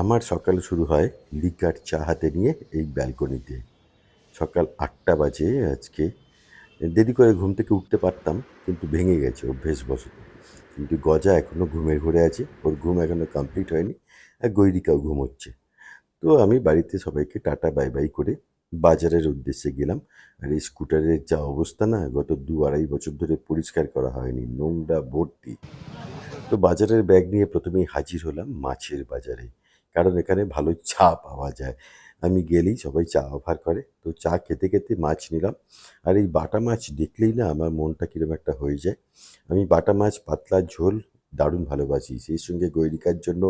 আমার সকাল শুরু হয় লিকার চা হাতে নিয়ে এই ব্যালকনিতে। সকাল আটটা বাজে আজকে। দেরি করে ঘুম থেকে উঠতে পারতাম, কিন্তু ভেঙে গেছে অভ্যেসবশত। কিন্তু গজা এখনও ঘুমের ঘরে আছে। ওর ঘুম এখনও কমপ্লিট হয়নি, আর গৈরিকাও ঘুমোচ্ছে। তো আমি বাড়িতে সবাইকে টাটা, বাই বাই করে বাজারের উদ্দেশ্যে গেলাম। আর এই স্কুটারের যা অবস্থা না, গত দু আড়াই বছর ধরে পরিষ্কার করা হয়নি, নোংরা ভর্তি। তো বাজারের ব্যাগ নিয়ে প্রথমেই হাজির হলাম মাছের বাজারে। কারণ এখানে ভালো চা পাওয়া যায়। আমি গেলেই সবাই চা অফার করে। তো চা খেতে খেতে মাছ নিলাম। আর এই বাটা মাছ দেখলেই না আমার মনটা কীরকম একটা হয়ে যায়। আমি বাটা মাছ, পাতলা ঝোল দারুণ ভালোবাসি। সেই সঙ্গে গৈরিকার জন্য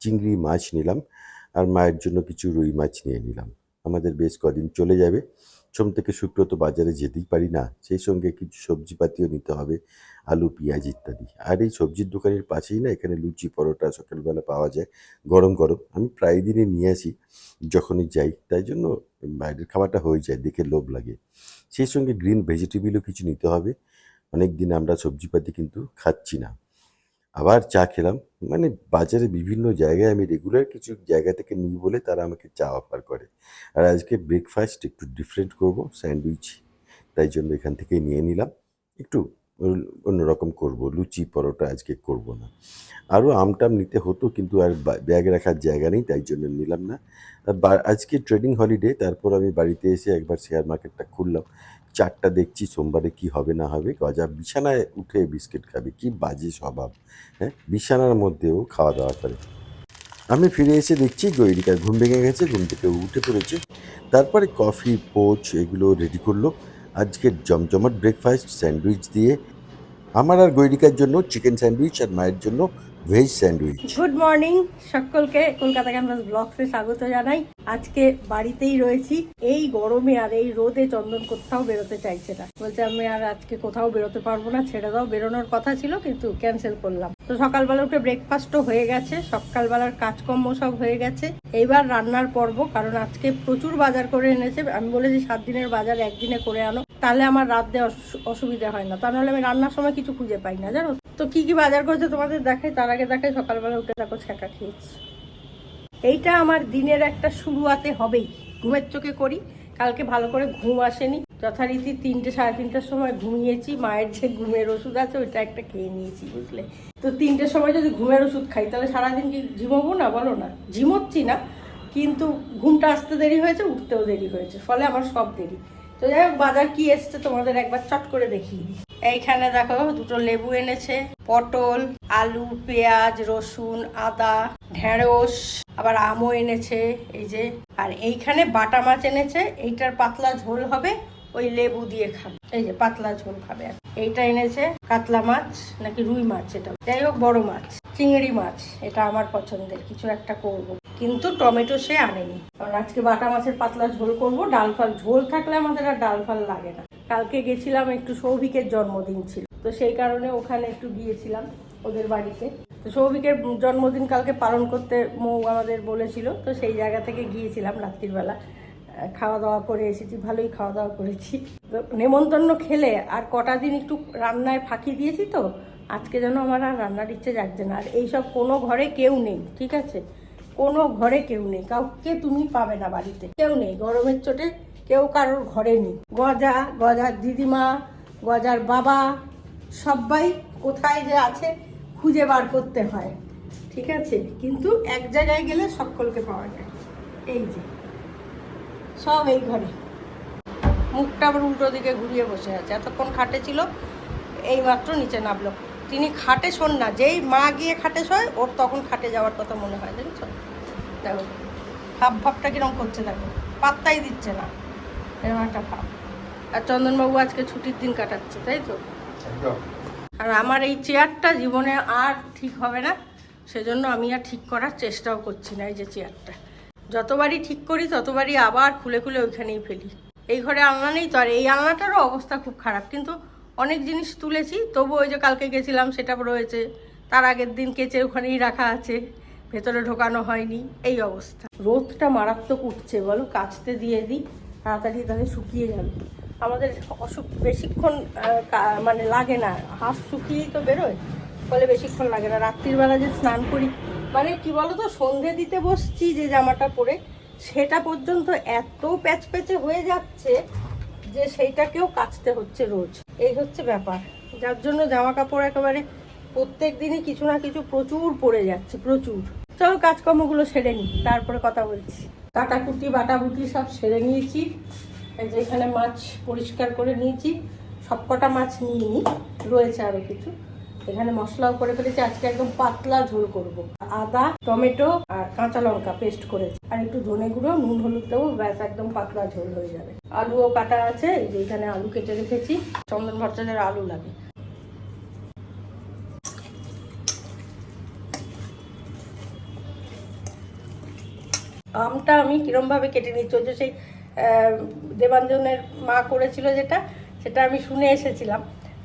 চিংড়ি মাছ নিলাম। আর মায়ের জন্য কিছু রুই মাছ নিয়ে নিলাম। আমাদের বেশ কদিন চলে যাবে। সোম থেকে শুক্র তো বাজারে যেতেই পারি না। সেই সঙ্গে কিছু সবজিপাতিও নিতে হবে, আলু, পেঁয়াজ ইত্যাদি। আর এই সবজির দোকানের পাশেই না এখানে লুচি, পরোটা সকালবেলা পাওয়া যায়, গরম গরম। আমি প্রায় দিনই নিয়ে আসি, যখনই যাই। তাই জন্য বাইরের খাবারটা হয়ে যায়, দেখে লোভ লাগে। সেই সঙ্গে গ্রিন ভেজিটেবিলও কিছু নিতে হবে। অনেক দিন আমরা সবজিপাতি কিন্তু খাচ্ছি না। আবার চা খেলাম। মানে বাজারে বিভিন্ন জায়গায় আমি রেগুলার কিছু জায়গা থেকে নিই বলে তারা আমাকে চা অফার করে। আর আজকে ব্রেকফাস্ট একটু ডিফারেন্ট করব স্যান্ডউইচ তাই জন্য এখান থেকেই নিয়ে নিলাম। একটু অন্য- অন্যরকম করব, লুচি পরোটা আজকে করব না। আরও আমটাম নিতে হতো কিন্তু আর ব্যাগ রাখার জায়গা নেই, তাই জন্য নিলাম না। আজকে ট্রেডিং হলিডে তারপর আমি বাড়িতে এসে একবার শেয়ার মার্কেটটা খুললাম। চারটা দেখছি, সোমবারে কি হবে না হবে। গজা বিছানায় উঠে বিস্কিট খাবে, কি বাজে স্বভাব হ্যাঁ? বিছানার মধ্যেও খাওয়া দাওয়া করে। আমি ফিরে এসে দেখছি গৈরিকার ঘুম ভেঙে গেছে, ঘুম থেকে উঠে পড়েছে। তারপরে কফি, পোচ এগুলো রেডি করল। আজকে জমজমাট ব্রেকফাস্ট স্যান্ডউইচ দিয়ে। আমার আর গৈরিকার জন্য চিকেন স্যান্ডউইচ আর মায়ের জন্য ভেজ স্যান্ডউইচ। গুড মর্নিং সকলকে। কলকাতা ক্যাম্পাস ব্লগসে স্বাগত জানাই। আজকে বাড়িতেই রয়েছি। এই গরমে আর এই রোদে চন্দন কোথাও বেরোতে চাইছে না। বলছে, আমি আর আজকে কোথাও বেরোতে পারব না। ছেড়ে দাও। বেরোনোর কথা ছিল, কিন্তু ক্যান্সেল করলাম। তো সকালবেলা উঠে ব্রেকফাস্টও হয়ে গেছে। সকালবেলার কাজকর্ম সব হয়ে গেছে। এইবার রান্নার পর্ব, কারণ আজকে প্রচুর বাজার করে এনেছে। আমি বলেছি, সাত দিনের বাজার একদিনে করে আনো। তাহলে আমার রাত দেওয়া অসুবিধা হয় না। তা নাহলে আমি রান্নার সময় কিছু খুঁজে পাই না, জানো তো কি কি বাজার করেছে তোমাদের দেখাই? তার আগে দেখাই, সকালবেলা উঠে দেখো ছ্যাঁকা খেয়েছি। এইটা আমার দিনের একটা শুরুয়াতে হবেই। ঘুমের চোখে করি। কালকে ভালো করে ঘুম আসেনি। যথারীতি তিনটে, সাড়ে তিনটের সময় ঘুমিয়েছি। মায়ের যে ঘুমের ওষুধ আছে, ওইটা একটা খেয়ে নিয়েছি, বুঝলে? তো তিনটের সময় যদি ঘুমের ওষুধ খাই, তাহলে সারাদিন কি ঝিমোবো না, বলো না? ঝিমোচ্ছি না, কিন্তু ঘুমটা আসতে দেরি হয়েছে, উঠতেও দেরি হয়েছে। ফলে আমার সব দেরি। তো যাই হোক, বাজার কি এসছে তোমাদের একবার চট করে দেখিয়ে এইখানে দেখো দুটো লেবু এনেছে, পটল, আলু, পেঁয়াজ, রসুন, আদা, ঢেঁড়স, আবার আমও এনেছে, এই যে। আর এইখানে বাটা মাছ এনেছে, এইটার পাতলা ঝোল হবে, ওই লেবু দিয়ে খাবে। এই যে পাতলা ঝোল খাবে আর এইটা এনেছে কাতলা মাছ, নাকি রুই মাছ এটা যাই হোক, বড় মাছ, চিংড়ি মাছ, এটা আমার পছন্দের, কিছু একটা করব। কিন্তু টমেটো সে আনেনি। কারণ আজকে বাটা মাছের পাতলা ঝোল করব, ডাল ফাল, ঝোল থাকলে আমাদের আর ডাল ফাল লাগে না। কালকে গেছিলাম একটু সৌভিকের জন্মদিন ছিল। তো সেই কারণে ওখানে একটু গিয়েছিলাম ওদের বাড়িতে। তো সৌভিকের জন্মদিন কালকে পালন করতে মৌ আমাদের বলেছিল। তো সেই জায়গা থেকে গিয়েছিলাম রাত্রিবেলা খাওয়া দাওয়া করে এসেছি, ভালোই খাওয়া দাওয়া করেছি। তো নেমন্তন্ন খেলে আর কটা দিন একটু রান্নায় ফাঁকি দিয়েছি তো, আজকে যেন আমার আর রান্নার ইচ্ছে জাগছে না। আর এইসব কোনো ঘরে কেউ নেই, ঠিক আছে? কোনো ঘরে কেউ নেই, কাউকে তুমি পাবে না বাড়িতে। কেউ নেই, গরমের চোটে কেউ কারোর ঘরে নেই। গজা, গজার দিদিমা, গজার বাবা, সবাই কোথায় যে আছে খুঁজে বার করতে হয়। ঠিক আছে? কিন্তু এক জায়গায় গেলে সকলকে পাওয়া যায়। এই যে, সব এই ঘরে। মুখটা আবার উল্টো দিকে ঘুরিয়ে বসে আছে। এতক্ষণ খাটে ছিল এই মাত্র নিচে নামলো। তিনি খাটে শোন না, যেই মা গিয়ে খাটে শোয়, ওর তখন খাটে যাওয়ার কথা মনে হয়, জানিস দেখো ভাব ভাবটা কিরম করছে দেখো। পাত্তাই দিচ্ছে না। এরকম একটা ভাব। আর চন্দনবাবু আজকে ছুটির দিন কাটাচ্ছে তাই তো? আর আমার এই চেয়ারটা জীবনে আর ঠিক হবে না সেজন্য আমি আর ঠিক করার চেষ্টাও করছি না এই যে চেয়ারটা। যতবারই ঠিক করি ততবারই আবার খুলে খুলে ওইখানেই ফেলি। এই ঘরে আলনা নেই তো আর এই আলনাটারও অবস্থা খুব খারাপ। কিন্তু অনেক জিনিস তুলেছি তবু ওই যে কালকে গেছিলাম সেটা রয়েছে। তার আগের দিন কেচে ওখানেই রাখা আছে ভেতরে ঢোকানো হয়নি এই অবস্থা। রোদটা মারাত্মক উঠছে বলো? কাচতে দিয়ে দিই। তাড়াতাড়ি তাহলে শুকিয়ে যাবে। আমাদের অসুখ বেশিক্ষণ মানে লাগে না। হাফ শুকিয়েই তো বেরোয়, ফলে বেশিক্ষণ লাগে না। রাত্রির বেলা যে স্নান করি মানে কি বলতো, সন্ধে দিতে বসছি যে জামাটা পরে, সেটা পর্যন্ত এত প্যাচ প্যাচে হয়ে যাচ্ছে যে সেইটাকেও কাচতে হচ্ছে রোজ। এই হচ্ছে ব্যাপার। যার জন্য জামা কাপড় একেবারে প্রত্যেক দিনই কিছু না কিছু প্রচুর পড়ে যাচ্ছে, প্রচুর। চলো কাজকর্মগুলো সেরে নিই, তারপরে কথা বলছি। কাটাকুটি বাটাবুটি সব সেরে নিয়েছি। এই যে এখানে মাছ পরিষ্কার করে নিয়েছি। সবকটা মাছ নিয়ে নিই রয়েছে আরও কিছু। এখানে মশলাও করে ফেলেছি। আজকে একদম পাতলা ঝোল করব। আদা, টমেটো আর কাঁচা লঙ্কা পেস্ট করেছি। আর একটু ধনে গুঁড়ো, নুন হলুদ দেবো, ব্যাস একদম পাতলা ঝোল হয়ে যাবে। আলুও কাটা আছে, এই যে এখানে আলু কেটে রেখেছি। চন্দন ভট্টাচার্যের আলু লাগে। আমটা আমি কিরমভাবে কেটে নিচ্ছি? ওই যে সেই দেবাঞ্জনের মা করেছিল যেটা, সেটা আমি শুনে এসেছিলাম।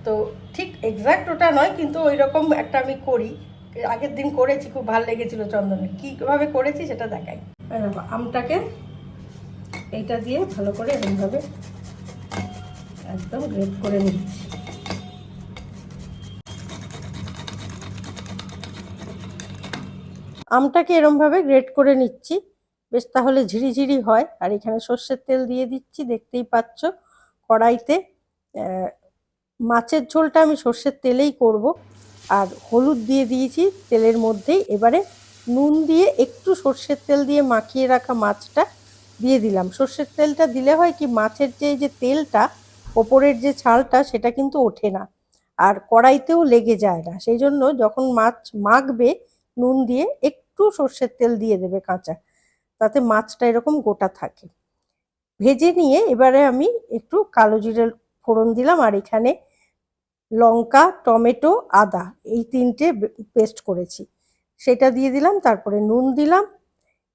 তো ঠিক এক্স্যাক্ট ওটা নয়, কিন্তু ওই রকম একটা আমি করি। আগের দিন করেছি, খুব ভালো লেগেছিল চন্দনের। কীভাবে করেছি সেটা দেখাই। আমটাকে এইটা দিয়ে ভালো করে এরকমভাবে একদম গ্রেট করে নিচ্ছি। আমটাকে এরমভাবে গ্রেট করে নিচ্ছি। বেশ তাহলে ঝিরিঝিরি হয়। আর এখানে সর্ষের তেল দিয়ে দিচ্ছি, দেখতেই পাচ্ছ কড়াইতে মাছের ঝোলটা আমি সর্ষের তেলেই করব। আর হলুদ দিয়ে দিয়েছি তেলের মধ্যেই, এবারে নুন দিয়ে একটু সর্ষের তেল দিয়ে মাখিয়ে রাখা মাছটা দিয়ে দিলাম। সর্ষের তেলটা দিলে হয় কি, মাছের যে যে তেলটা, ওপরের যে ছালটা, সেটা কিন্তু ওঠে না। আর কড়াইতেও লেগে যায় না। সেই জন্য যখন মাছ মাখবে, নুন দিয়ে একটু সর্ষের তেল দিয়ে দেবে কাঁচা। তাতে মাছটা এরকম গোটা থাকে। ভেজে নিয়ে এবারে আমি একটু কালো জিরে ফোড়ন দিলাম আর এখানে লঙ্কা, টমেটো, আদা এই তিনটে পেস্ট করেছি। সেটা দিয়ে দিলাম, তারপরে নুন দিলাম,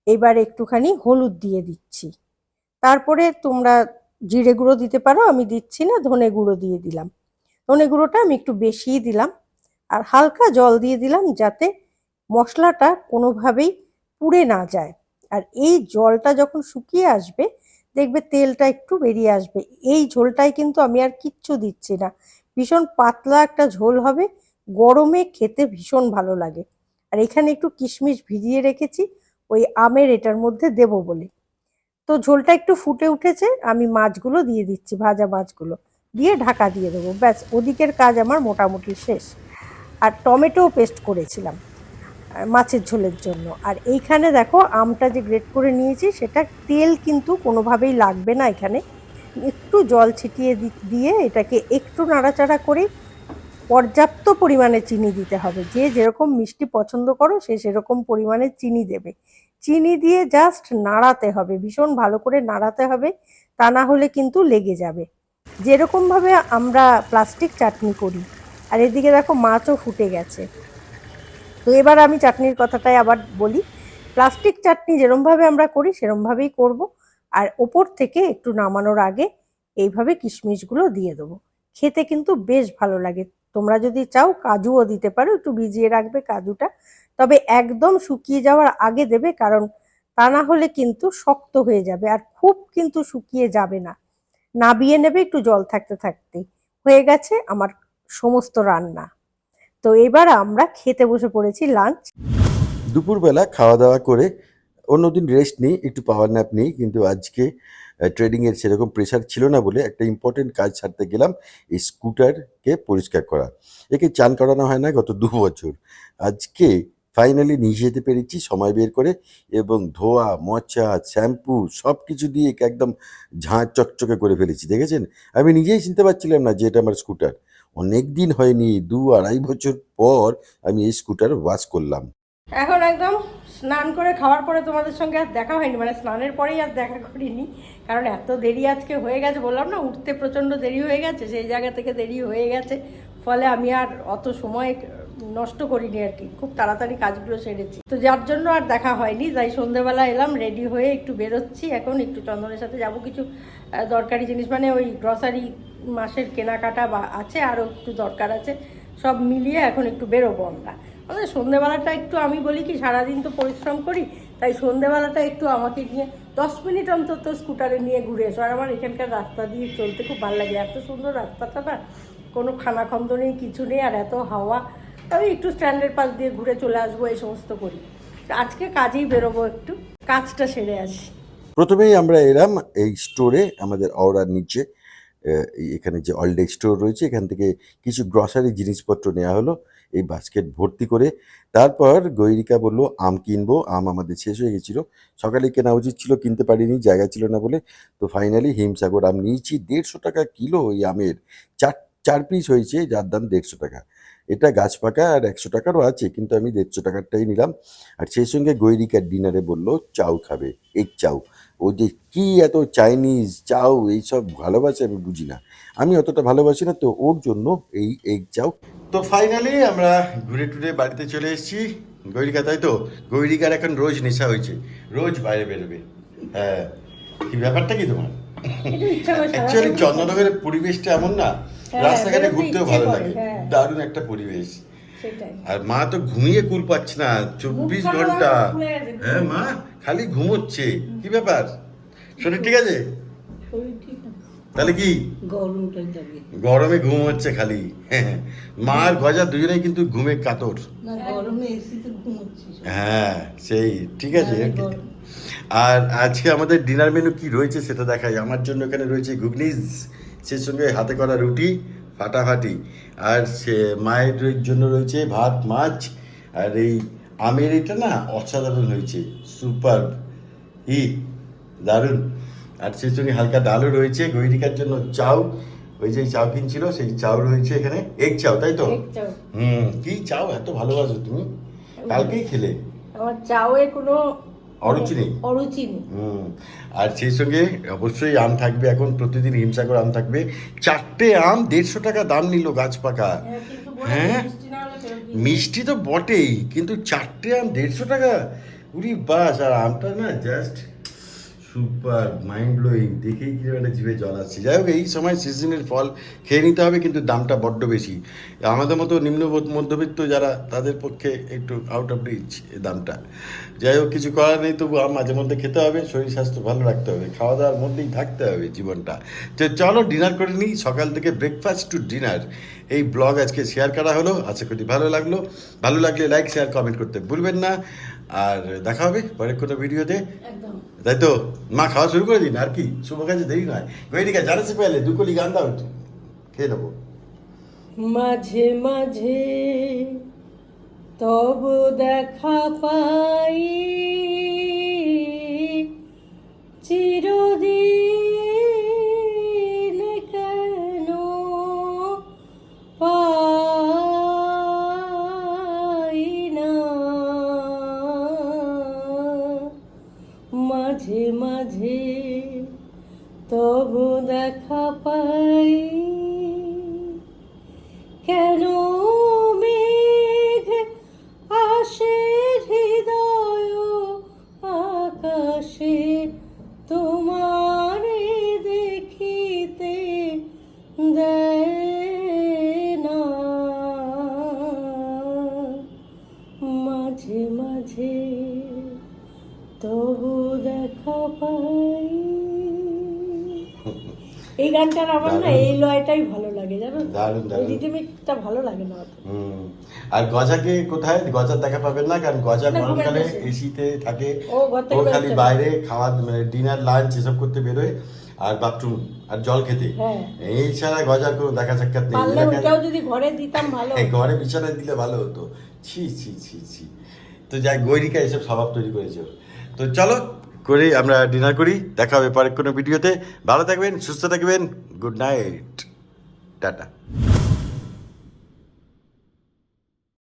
এবার একটুখানি হলুদ দিয়ে দিচ্ছি। তারপরে তোমরা জিরে গুঁড়ো দিতে পারো, আমি দিচ্ছি না, ধনে গুঁড়ো দিয়ে দিলাম। ধনে গুঁড়োটা আমি একটু বেশিই দিলাম আর হালকা জল দিয়ে দিলাম যাতে মশলাটা কোনোভাবেই পুড়ে না যায়। আর এই জলটা যখন শুকিয়ে আসবে, দেখবে তেলটা একটু বেরিয়ে আসবে। এই ঝোলটাই কিন্তু আমি আর কিচ্ছু দিচ্ছি না। ভীষণ পাতলা একটা ঝোল হবে, গরমে খেতে ভীষণ ভালো লাগে। আর এখানে একটু কিশমিশ ভিজিয়ে রেখেছি, ওই আমের এটার মধ্যে দেবো বলে। তো ঝোলটা একটু ফুটে উঠেছে, আমি মাছগুলো দিয়ে দিচ্ছি, ভাজা মাছগুলো। দিয়ে ঢাকা দিয়ে দেবো, ব্যাস, ওদিকের কাজ আমার মোটামুটি শেষ। আর টমেটো পেস্ট করেছিলাম। মাছের ঝোলের জন্য। আর এইখানে দেখো, আমটা যে গ্রেট করে নিয়েছি, সেটা তেল কিন্তু কোনোভাবেই লাগবে না এখানে। একটু জল ছিটিয়ে দিয়ে এটাকে একটু নাড়াচাড়া করে পর্যাপ্ত পরিমাণে চিনি দিতে হবে। যে যেরকম মিষ্টি পছন্দ করো, সে সেরকম পরিমাণে চিনি দেবে। চিনি দিয়ে জাস্ট নাড়াতে হবে, ভীষণ ভালো করে নাড়াতে হবে, তা না হলে কিন্তু লেগে যাবে। যেরকমভাবে আমরা প্লাস্টিক চাটনি করি। আর এদিকে দেখো মাছও ফুটে গেছে। তো এবার আমি চাটনির কথাটাই আবার বলি। প্লাস্টিক চাটনি যেরমভাবে আমরা করি, সেরমভাবেই করব। আর ওপর থেকে একটু নামানোর আগে এইভাবে কিশমিশগুলো দিয়ে দেবো। খেতে কিন্তু বেশ ভালো লাগে। তোমরা যদি চাও কাজুও দিতে পারো, একটু ভিজিয়ে রাখবে কাজুটা। তবে একদম শুকিয়ে যাওয়ার আগে দেবে, কারণ তা না হলে কিন্তু শক্ত হয়ে যাবে আর খুব কিন্তু শুকিয়ে যাবে না। নাবিয়ে নেবে, একটু জল থাকতে থাকতেই। হয়ে গেছে আমার সমস্ত রান্না। তো এবার আমরা খেতে বসে পড়েছি লাঞ্চ দুপুরবেলা খাওয়া দাওয়া করে অন্যদিন রেস্ট নিই, একটু পাওয়ার ন্যাপ নিই, কিন্তু আজকে ট্রেডিংয়ের সেরকম প্রেশার ছিল না বলে একটা ইম্পর্টেন্ট কাজ ছাড়তে গেলাম, এই স্কুটারকে পরিষ্কার করা। একে চান করানো হয় না, গত দু বছর। আজকে ফাইনালি নিয়ে যেতে পেরেছি, সময় বের করে, এবং ধোয়া মোচা শ্যাম্পু সব কিছু দিয়ে একে একদম ঝাঁ চকচকে করে ফেলেছি, দেখেছেন? আমি নিজেই চিনতে পারছিলাম না যে এটা আমার স্কুটার অনেক দিন হয়নি, দু আড়াই বছর পর আমি এই স্কুটার ওয়াশ করলাম। এখন একদম স্নান করে খাওয়ার পরে তোমাদের সঙ্গে আর দেখা হয়নি মানে স্নানের পরেই আর দেখা করিনি, কারণ এত দেরি আজকে হয়ে গেছে বললাম না, উঠতে প্রচণ্ড দেরি হয়ে গেছে, সেই জায়গা থেকে দেরি হয়ে গেছে, ফলে আমি আর অত সময় নষ্ট করিনি আর কি, খুব তাড়াতাড়ি কাজগুলো সেরেছি। তো যার জন্য আর দেখা হয়নি, তাই সন্ধেবেলা এলাম রেডি হয়ে একটু বেরোচ্ছি। এখন একটু চন্দনের সাথে যাব, কিছু দরকারি জিনিস মানে ওই গ্রসারি মাসের কেনাকাটা বা আছে আরও একটু দরকার আছে, সব মিলিয়ে এখন একটু বেরোবো আমরা। আমাদের সন্ধেবেলাটা একটু আমি বলি কি, সারাদিন তো পরিশ্রম করি, তাই সন্ধেবেলাটা একটু আমাকে নিয়ে, দশ মিনিট অন্তত স্কুটারে নিয়ে ঘুরে এসো। আর আমার এখানকার রাস্তা দিয়ে চলতে খুব ভালো লাগে। এত সুন্দর রাস্তাটা না, কোনো খানাখন্দ নেই, কিছু নেই, আর এত হাওয়া আমি একটু স্ট্যান্ডের পাশ দিয়ে ঘুরে চলে আসব, এই সমস্ত করি। আজকে কাজেই বেরোবো একটু, কাজটা সেরে আসি। প্রথমেই আমরা এলাম এই স্টোরে আমাদের অওড়ার নিচে এখানে যে অল স্টোর রয়েছে, এখান থেকে কিছু গ্রসারি জিনিসপত্র নেওয়া হলো, এই বাস্কেট ভর্তি করে। তারপর গৈরিকা বলল, আম কিনবো, আম আমাদের শেষ হয়ে গেছিল। সকালে কেনা উচিত ছিল, কিনতে পারিনি, জায়গা ছিল না বলে। তো ফাইনালি হিমসাগর আম নিয়েছি, দেড়শো টাকা কিলো ওই আমের। চার চার পিস হয়েছে, যার দাম দেড়শো টাকা। এটা গাছ পাকা আর একশো টাকারও আছে কিন্তু আমি দেড়শো টাকারটাই নিলাম। আর সেই সঙ্গে গৈরিকার ডিনারে বলল চাউ খাবে এগ চাউ। ও যে কি এত চাইনিজ চাউ এইসব ভালোবাসে আমি বুঝি না। আমি অতটা ভালোবাসি না তো ওর জন্য এই এগ চাউ। তো ফাইনালি আমরা ঘুরে টুরে বাড়িতে চলে এসেছি গৈরিকা তাই তো? গৈরিকার এখন রোজ নেশা হয়েছে রোজ বাইরে বেরোবে। হ্যাঁ কি ব্যাপারটা কি তোমার? অ্যাকচুয়ালি সারাদিন চন্দননগরের পরিবেশটা এমন না রাস্তাঘাটে ঘুরতেও ভালো লাগে। হ্যাঁ। দারুণ একটা পরিবেশ। আর মা তো ঘুমিয়ে কুল পাচ্ছে না চব্বিশ ঘণ্টা। হ্যাঁ মা খালি ঘুমোচ্ছে। কি ব্যাপার? শরীর ঠিক আছে? শরীর ঠিক আছে। তাহলে কি? গরমে ঘুম হচ্ছে খালি। মা আর গজা দুজনেই কিন্তু ঘুমে কাতর। না গরমে এসিতে ঘুমোচ্ছিস হ্যাঁ সেই ঠিক আছে। হ্যাঁ। আর আজকে আমাদের ডিনার মেনু কি রয়েছে সেটা দেখাই। আমার জন্য এখানে রয়েছে ঘুগনিজ সেই সঙ্গে হাতে করা রুটি ফাটাফাটি। আর সে মায়ের জন্য রয়েছে ভাত মাছ। আর এই আমের এটা না অসাধারণ হয়েছে সুপার ই দারুণ। আর সেই সঙ্গে হালকা ডালও রয়েছে গৈরিকার জন্য চাউ। ওই যে চাউ কিনছিল সেই চাউ রয়েছে এখানে। এগ চাউ তাই তো? হুম কি চাউ এত ভালোবাসো তুমি। কালকেই খেলে। আমার চাওয়ে কোনো অরুচি নেই অরুচি নেই আর সেই সঙ্গে অবশ্যই আম থাকবে এখন প্রতিদিন হিমসাগর আম থাকবে। চারটে আম দেড়শো টাকা দাম নিল গাছ পাকা হ্যাঁ, হ্যাঁ? মিষ্টি তো বটেই কিন্তু চারটে আম দেড়শো টাকা? উরি বাস আর আমটা না জাস্ট সুপার মাইন্ড ব্লোয়িং দেখেই কি একটা জিভে জল আসছে। যাই হোক, এই সময় সিজনের ফল খেয়ে নিতে হবে, কিন্তু দামটা বড্ড বেশি। আমাদের মতো নিম্ন মধ্যবিত্ত যারা, তাদের পক্ষে একটু আউট অফ রিচ দামটা। যাই হোক, কিছু করার নেই, তবু মাঝে মধ্যে খেতে হবে, শরীর স্বাস্থ্য ভালো রাখতে হবে। খাওয়া দাওয়ার মধ্যেই থাকতে হবে জীবনটা। তো চলো ডিনার করে নিই। সকাল থেকে ব্রেকফাস্ট টু ডিনার এই ব্লগ আজকে শেয়ার করা হলো। আশা করি ভালো লাগল। ভালো লাগলে লাইক শেয়ার কমেন্ট করতে ভুলবেন না। আর দেখা হবে পরে কোনো ভিডিওতে। একদম। তাই তো? মা খাওয়া শুরু করে দিন আর কি? শুভ কাজে দেরি নয়। গৈরিকা জানাসে পেলে দু কলি গান দাও খেয়ে নেব। মাঝে মাঝে তব দেখা পাই। চিরদিন আমার না এই লয়টাই ভালো লাগে জানো? তো? দারুণ, দারুণ। রিদমিকটা ভালো লাগে না। হুম। আর গজাকে কোথায়? গজার দেখা পাবেন না কারণ গজা গরমকালে এসিতে থাকে। ও খালি বাইরে খাওয়া মানে ডিনার লাঞ্চ এসব করতে বেরোয় আর বাথরুম আর জল খেতে। হ্যাঁ। এই ছাড়া গজার কোনো দেখা সাক্ষাৎ নেই। যদি ঘরে দিতাম ভালো ঘরে বিছানায় দিলে ভালো হতো। ছি ছি ছি ছি। তো যাই গৈরিকা এসব স্বভাব তৈরি করেছে তো চলো করি, আমরা ডিনার করি, দেখা হবে পরে কোনো ভিডিওতে ভালো থাকবেন, সুস্থ থাকবেন গুড নাইট টাটা।